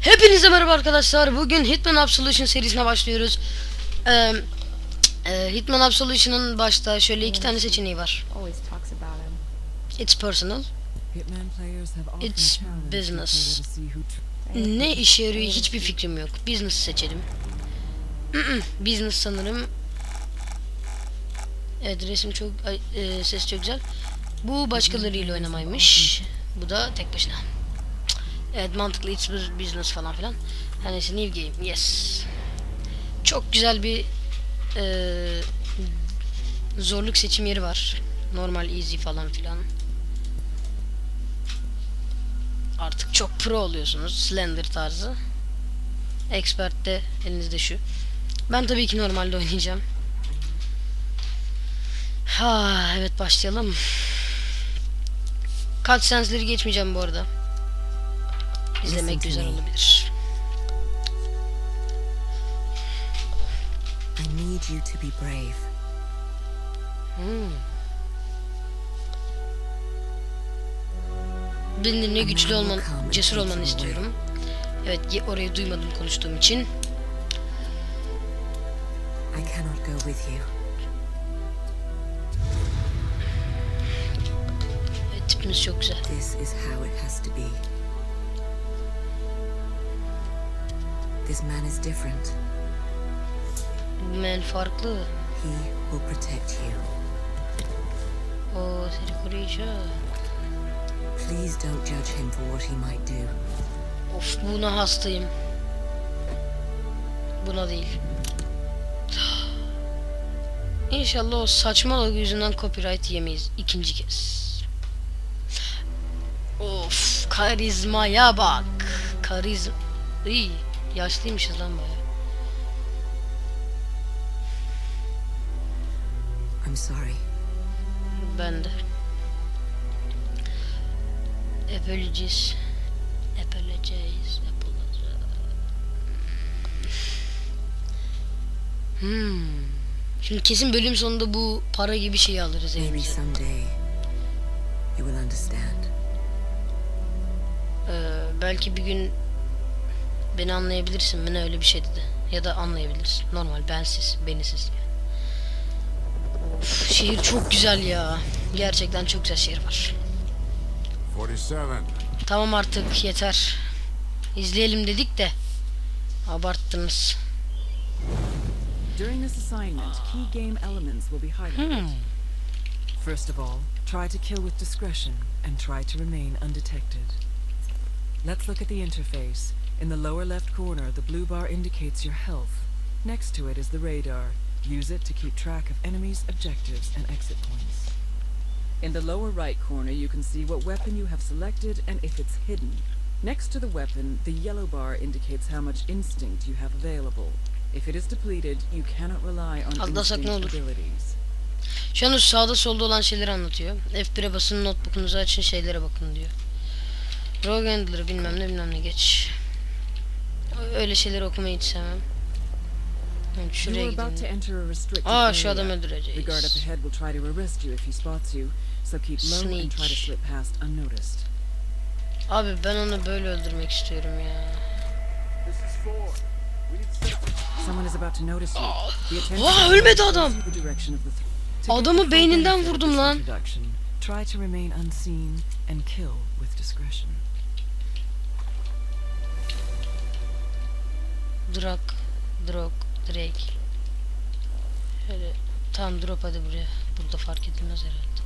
Hepinize merhaba arkadaşlar. Bugün Hitman Absolution serisine başlıyoruz. Ee, e, Hitman Absolution'ın başta şöyle iki tane seçeneği var. It's personal. It's business. Ne işe yarıyor hiçbir fikrim yok. Business seçelim. Business sanırım. Evet resim çok e, ses çok güzel. Bu başkalarıyla oynamaymış. Bu da tek başına. Evet mantıklı it's business falan filan. Her neyse new game yes. Çok güzel bir e, zorluk seçim yeri var. Normal easy falan filan. Artık çok pro oluyorsunuz. Slender tarzı. Expert de elinizde şu. Ben tabii ki normalde oynayacağım. Ha evet başlayalım. Cutscenes'leri geçmeyeceğim bu arada. İzlemek güzel olabilir. I need you to be brave. Hmm. Benim ne güçlü olman, cesur olmanı istiyorum. Evet, orayı duymadım konuştuğum için. I cannot go with you. Evet, çok güzel. This is how it has to be. This man is different. Men farklı. He will protect you. O seni koruyacak. Please don't judge him for what he might do. Of buna hastayım. Buna değil. İnşallah o saçma logo yüzünden copyright yemeyiz ikinci kez. Of karizmaya bak. Karizm... İyi yaşlıymışız lan baya. I'm sorry. Ben de. Apologies. Apologies. Apologies. Hmm. Şimdi kesin bölüm sonunda bu para gibi şeyi alırız Maybe elimize. someday you will understand. Ee, belki bir gün beni anlayabilirsin. Bana öyle bir şey dedi. Ya da anlayabilirsin. Normal bensiz, benisiz. Of, şehir çok güzel ya. Gerçekten çok güzel şehir var. 47. Tamam artık yeter. İzleyelim dedik de abarttınız. During this assignment, key game elements will be highlighted. Hmm. First of all, try to kill with discretion and try to remain undetected. Let's look at the interface. In the lower left corner, the blue bar indicates your health. Next to it is the radar. Use it to keep track of enemies, objectives, and exit points. In the lower right corner, you can see what weapon you have selected and if it's hidden. Next to the weapon, the yellow bar indicates how much instinct you have available. If it is depleted, you cannot rely on Atlasak ne instinct olur? abilities. Şu an sağda solda olan şeyleri anlatıyor. F1'e basın notebook'unuzu açın şeylere bakın diyor. Rogue Handler bilmem ne bilmem ne geç. Öyle şeyleri okumayı hiç sevmem. You şuraya gidelim. Aa şu adamı öldüreceğiz. ahead will try to arrest you if he spots you, so keep low and try to Sneak. slip past unnoticed. Abi ben onu böyle öldürmek istiyorum ya. Vaa, ölmedi adam. Adamı beyninden vurdum lan. Try to remain unseen and kill with discretion. Drak, drog, Drake. Şöyle tam drop hadi buraya. Burada fark edilmez herhalde.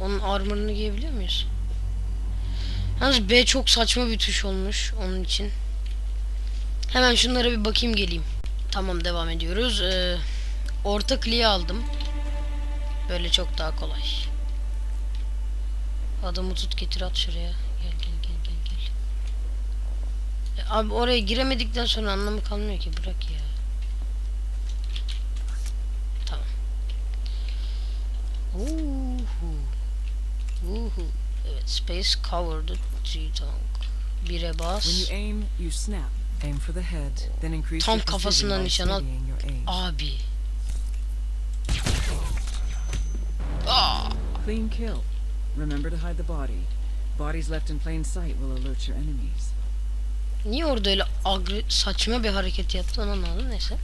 Onun armor'ını giyebiliyor muyuz? Yalnız B çok saçma bir tuş olmuş onun için. Hemen şunlara bir bakayım geleyim. Tamam devam ediyoruz. Ee, orta kliği aldım. Böyle çok daha kolay. Adamı tut getir at şuraya. Gel gel gel gel gel. E, Abi oraya giremedikten sonra anlamı kalmıyor ki bırak ya. Tamam. Uhu. Uhu. Evet space covered G-Tank. Bire bas. When you aim, you snap. Aim for the head, then increase Tam kafasından nişan al. steadying your aim. Abi. Clean kill. Remember to hide the body. Bodies left in plain sight will alert your enemies. Niye orada öyle agre saçma bir hareket yaptı onu anlamadım neyse.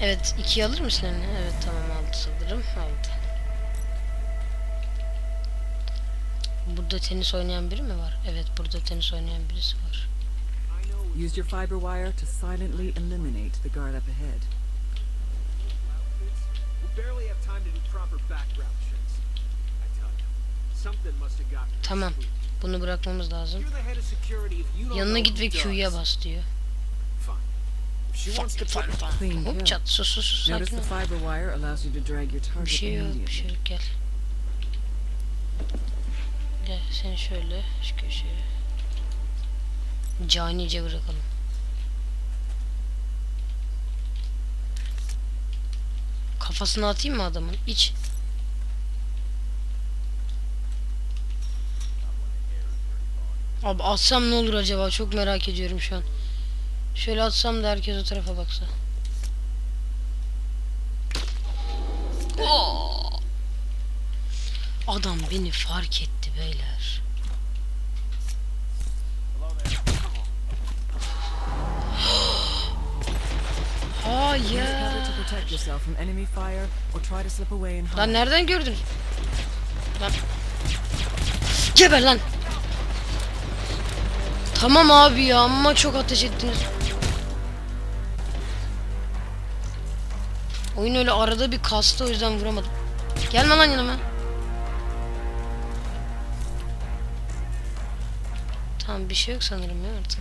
Evet ikiye alır mısın eline? Evet tamam aldı sanırım aldı. Burada tenis oynayan biri mi var? Evet burada tenis oynayan birisi var. Use your fiber wire to silently eliminate the guard up ahead. We barely have time to do proper background checks. I tell you, something must have gotten. Tamam. Bunu bırakmamız lazım. You're the head of security. If you don't Yanına git ve Q'ya bas diyor. Put Clean kill. Hop çat sus sus sus sakin the ol. fiber wire allows you to drag your Bir target şey yok bir şey yok gel. Gel seni şöyle şu köşeye. Canice bırakalım. Kafasına atayım mı adamın? İç. Abi atsam ne olur acaba? Çok merak ediyorum şu an. Şöyle atsam da herkes o tarafa baksa. Adam beni fark etti beyler. Hayır. Lan nereden gördün? Lan. Geber lan. Tamam abi ya ama çok ateş ettiniz. Oyun öyle arada bir kastı o yüzden vuramadım. Gelme lan yanıma. Tamam bir şey yok sanırım ya artık.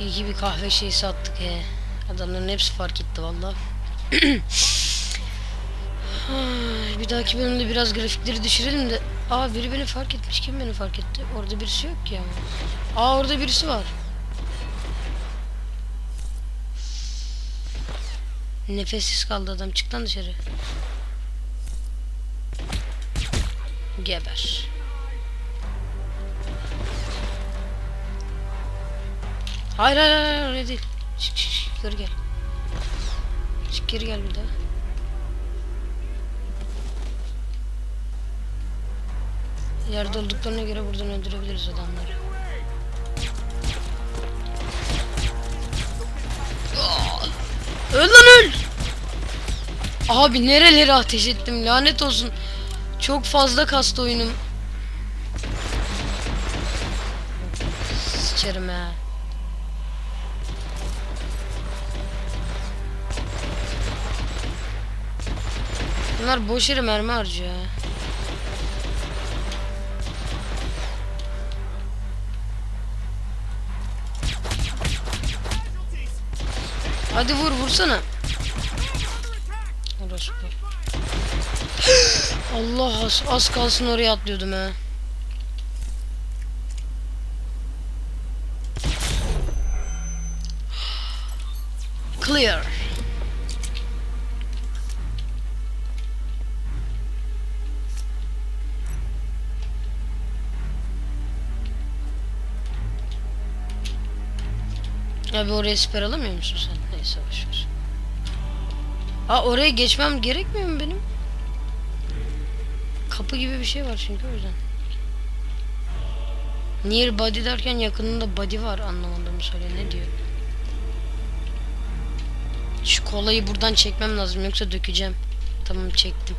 İyi ki bir kahve şeyi sattık he. Adamların hepsi fark etti valla. Bir dahaki bölümde biraz grafikleri düşürelim de. Aa biri beni fark etmiş. Kim beni fark etti? Orada birisi yok ki ama. Aa orada birisi var. Nefessiz kaldı adam. Çık lan dışarı. Geber. Hayır hayır hayır öyle değil. Çık çık geri gel. Çık geri gel bir daha. Yerde olduklarına göre buradan öldürebiliriz adamları. Öl lan öl! Abi nerelere ateş ettim lanet olsun. Çok fazla kastı oyunum. Sıçarım ha. Bunlar boş yere mermi harcıyor ha. Hadi vur vursana. Allah az, az kalsın oraya atlıyordum ha. Clear. Abi oraya siper alamıyor musun sen? Neyse boşver. Aa oraya geçmem gerekmiyor mu benim? Kapı gibi bir şey var çünkü o yüzden. Near body derken yakınında body var anlamadığımı söyle ne diyor? Şu kolayı buradan çekmem lazım yoksa dökeceğim. Tamam çektim.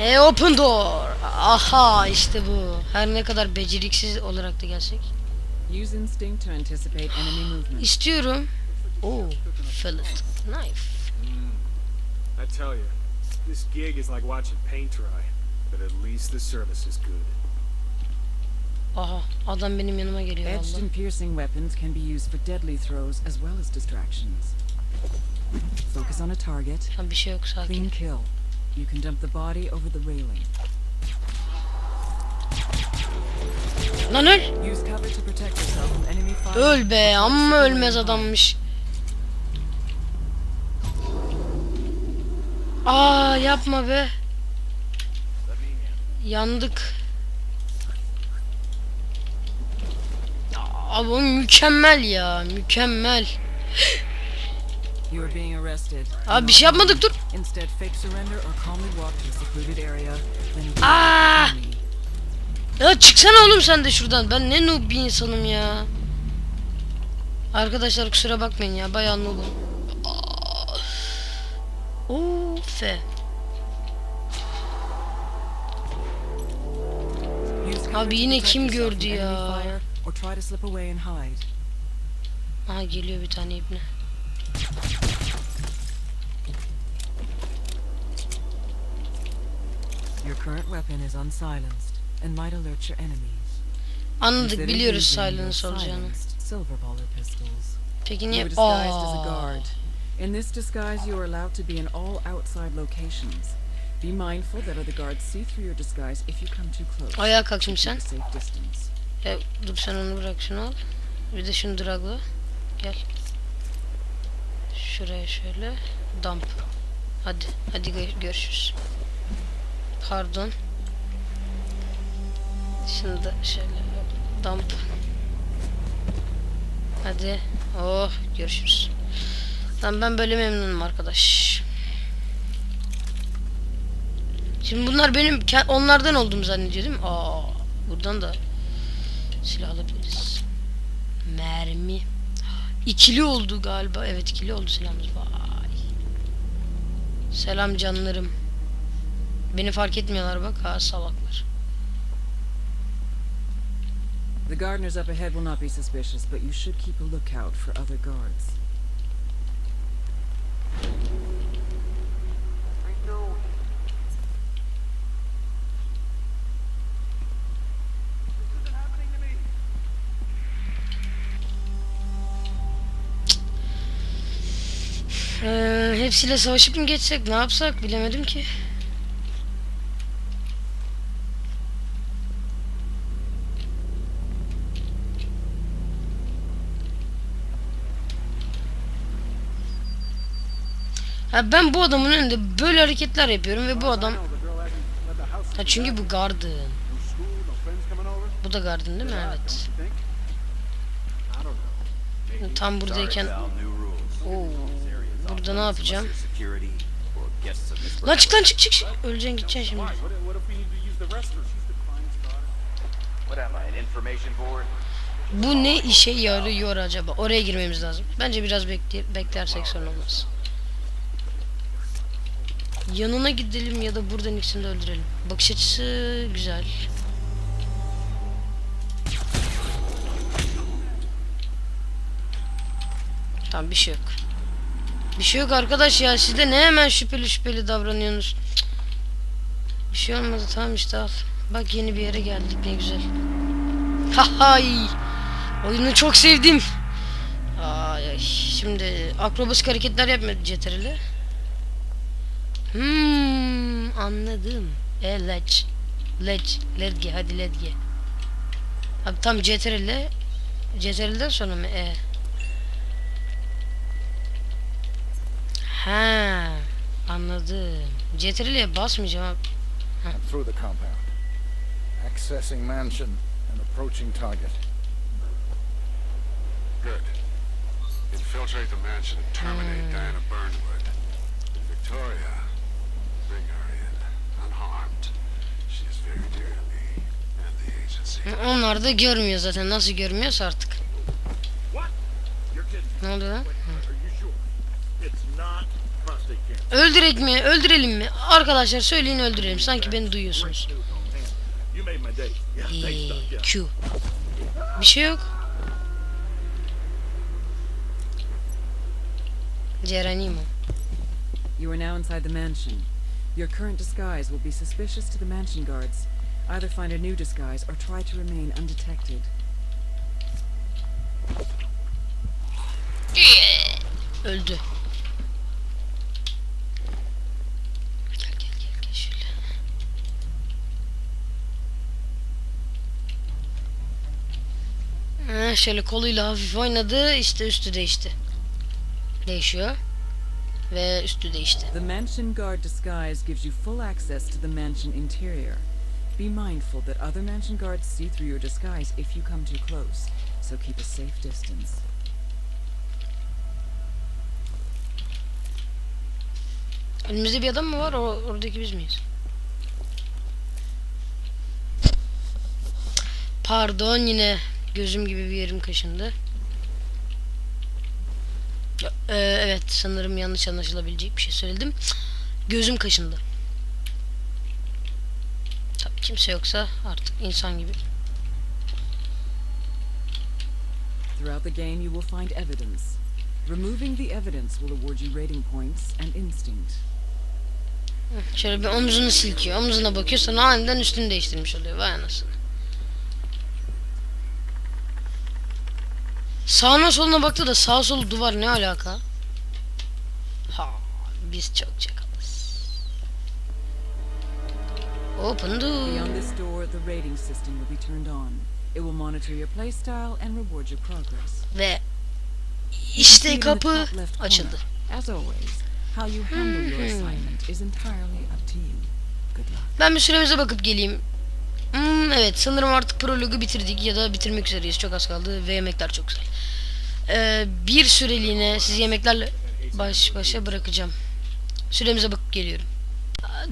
E open door. Aha işte bu. Her ne kadar beceriksiz olarak da gelsek. Use instinct to anticipate enemy movement. İstiyorum. Oh, fillet knife. I tell you, this gig is like watching paint dry, but at least the service is good. Aha, adam benim yanıma geliyor Edged and piercing weapons can be used for deadly throws as well as distractions. Focus on a target. Ha bir şey yok sakin. Clean kill. You can dump the body over the railing. Enemy fire. Öl be, amma ölmez adammış. Aa yapma be. Yandık. Abi o mükemmel ya. Mükemmel. Abi bir şey yapmadık dur. Aa! Ya çıksana oğlum sen de şuradan. Ben ne noob bir insanım ya. Arkadaşlar kusura bakmayın ya. Bayağı noobum. Of. Abi yine kim gördü ya? Aha geliyor bir tane ibne. Your current weapon is and Anladık biliyoruz silence olacağını. Peki niye? were disguised as a Aa. guard. In this disguise, you are allowed to be in all outside locations. Be mindful that other guards see through your disguise if you come too close. Ayağa kalk şimdi sen. Ya, dur sen onu bırak şunu al. Bir de şunu dragla. Gel. Şuraya şöyle. Dump. Hadi. Hadi gö- görüşürüz. Pardon. Da şöyle dump. Hadi. Oh görüşürüz. Tamam ben böyle memnunum arkadaş. Şimdi bunlar benim onlardan olduğumu zannediyor değil? Aa, buradan da silah alabiliriz. Mermi. İkili oldu galiba. Evet ikili oldu silahımız. Vay. Selam canlarım. Beni fark etmiyorlar bak. Ha salaklar. The gardeners up ahead will not be suspicious, but you should keep a lookout for other guards. Ee, hepsiyle savaşıp mı geçsek? Ne yapsak? Bilemedim ki. Ha ben bu adamın önünde böyle hareketler yapıyorum ve bu adam ha çünkü bu Garden. Bu da Garden değil mi? Evet. Tam buradayken Oo. Burada ne yapacağım? Lan çık lan çık çık çık. Öleceksin gideceksin şimdi. Bu ne işe yarıyor acaba? Oraya girmemiz lazım. Bence biraz bekle beklersek sorun olmaz. Yanına gidelim ya da buradan ikisini de öldürelim. Bakış açısı güzel. Tamam bir şey yok. Bir şey yok arkadaş ya. Siz de ne hemen şüpheli şüpheli davranıyorsunuz. Bir şey olmadı tamam işte al. Bak yeni bir yere geldik ne güzel. Hahay. Oyunu çok sevdim. Ay. Şimdi akrobasik hareketler yapma CTRL'e. Hmm, anladım. E ledge. Ledge. Ledge hadi ledge. Abi tam CTRL'e. CTRL'den sonra mı E? Ha, anladım. CTRL'ye basmayacağım abi. Through the compound. Accessing mansion and approaching target. Good. Infiltrate the mansion and terminate Diana Burnwood. Victoria, bring her in, unharmed. She is very dear to me and the agency. Onlar da görmüyor zaten. Nasıl görmüyorsa artık. Ne oluyor lan? Öldürek mi? Öldürelim mi? Arkadaşlar söyleyin öldürelim. Sanki beni duyuyorsunuz. Ee. Yeah. Q. Bir şey yok. Geronimo. You are now inside the mansion. Your current disguise will be suspicious to the mansion guards. Either find a new disguise or try to remain undetected. Öldü. Gel gel gel gel şöyle. Ha, şöyle koluyla hafif oynadı işte üstü değişti. Değişiyor. Ve üstü değişti. The mansion guard disguise gives you full access to the mansion interior. Be mindful that other mansion guards see through your disguise if you come too close. so keep a safe distance. Önümüzde bir adam mı var? O, oradaki biz miyiz? Pardon yine gözüm gibi bir yerim kaşındı. Ya, e, evet sanırım yanlış anlaşılabilecek bir şey söyledim. Gözüm kaşındı. Kimse yoksa artık insan gibi. Throughout the game, you will find evidence. Removing the evidence will award you rating points and instinct. Şöyle bir omzunu silkiyor. Omzuna bakıyor sonra aniden üstünü değiştirmiş oluyor. Vay anasını. Sağına soluna baktı da sağ sol duvar ne alaka? Ha biz çok çakalız. Open door. Beyond this door, the rating system will be turned on. It will monitor your playstyle and reward your progress. Ve işte kapı açıldı. As always, how you handle your assignment is entirely up to you. Good luck. Ben bir süremize bakıp geleyim. Hmm, evet sanırım artık prologu bitirdik ya da bitirmek üzereyiz. Çok az kaldı ve yemekler çok güzel. Ee, bir süreliğine sizi yemeklerle baş başa bırakacağım. Süremize bakıp geliyorum.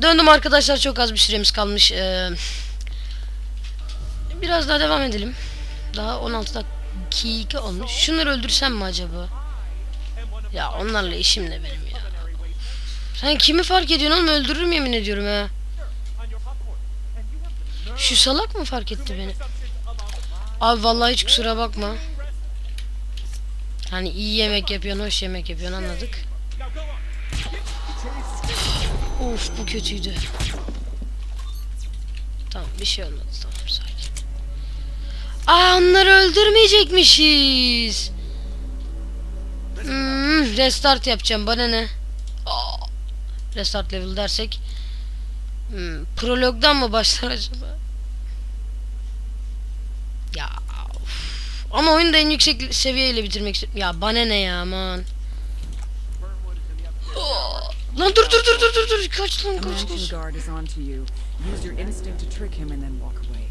Döndüm arkadaşlar çok az bir süremiz kalmış. Ee, biraz daha devam edelim. Daha 16 dakika olmuş. Şunları öldürsem mi acaba? Ya onlarla işim ne benim ya. Sen kimi fark ediyorsun oğlum öldürürüm yemin ediyorum ha. Şu salak mı fark etti beni? Abi vallahi hiç kusura bakma. Hani iyi yemek yapıyorsun, hoş yemek yapıyorsun anladık. Of bu kötüydü. Tamam bir şey olmadı tamam sakin. Aa onları öldürmeyecekmişiz. Hmm, restart yapacağım bana ne? Aa, restart level dersek. Hmm, prologdan mı başlar acaba? Ya of. Ama oyunu da en yüksek seviyeyle bitirmek istiyorum. Ya bana ne ya aman. Lan dur dur dur dur dur dur kaç lan A kaç kaç. guard is on to you. Use your instinct to trick him and then walk away.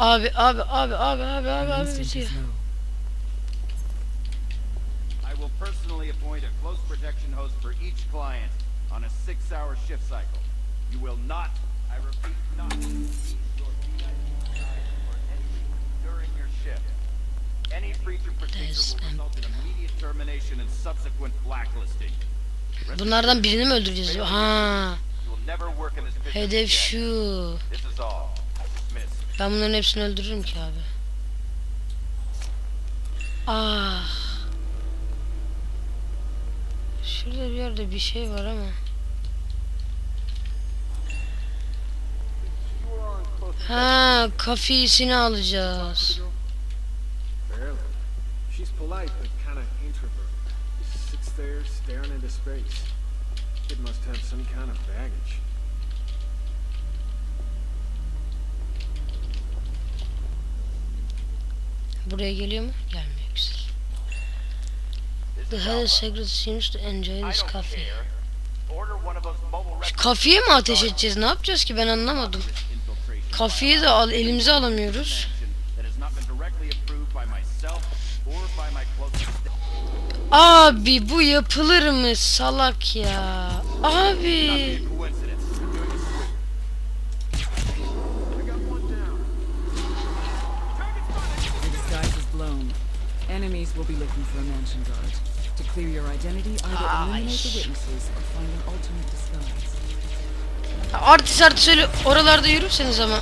Abi abi abi abi abi abi Your abi instinct bitiyor. is low. I will personally appoint a close protection host for each client on a six-hour shift cycle. You will not, I repeat, not shift. Any breach of procedure will result in immediate termination and subsequent blacklisting. Bunlardan birini mi öldüreceğiz? Ha, hedef şu. Ben bunların hepsini öldürürüm ki abi. Ah. Şurada bir yerde bir şey var ama. Ha, kafesini alacağız. She's polite, but kind of introvert. Just sits there staring into space. Kid must have some kind of baggage. Buraya geliyor mu? Gelmiyor güzel. The head secret seems to enjoy this coffee. Şu mi ateş edeceğiz? Ne yapacağız ki ben anlamadım. Kafeyi de al, elimize alamıyoruz. Abi bu yapılır mı salak ya? Abi. Enemies will be looking for a mansion guard. To clear your identity, either eliminate the witnesses or find an alternate disguise. Artist artist öyle oralarda yürürseniz ama.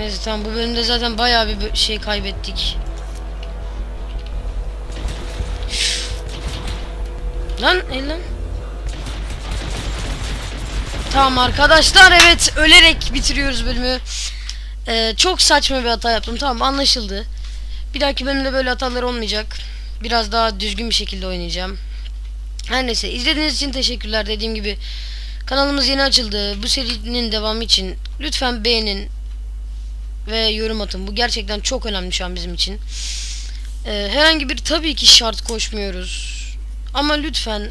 Neyse tamam bu bölümde zaten bayağı bir şey kaybettik. Lan el. Tamam arkadaşlar evet ölerek bitiriyoruz bölümü. Ee, çok saçma bir hata yaptım tamam anlaşıldı. Bir dahaki bölümde böyle hatalar olmayacak. Biraz daha düzgün bir şekilde oynayacağım. Her neyse izlediğiniz için teşekkürler. Dediğim gibi kanalımız yeni açıldı. Bu serinin devamı için lütfen beğenin ve yorum atın. Bu gerçekten çok önemli şu an bizim için. Ee, herhangi bir tabii ki şart koşmuyoruz. Ama lütfen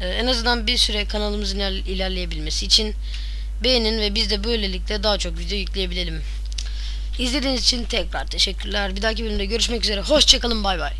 e, en azından bir süre kanalımızın iler- ilerleyebilmesi için beğenin ve biz de böylelikle daha çok video yükleyebilelim. İzlediğiniz için tekrar teşekkürler. Bir dahaki bölümde görüşmek üzere. Hoşçakalın bay bay.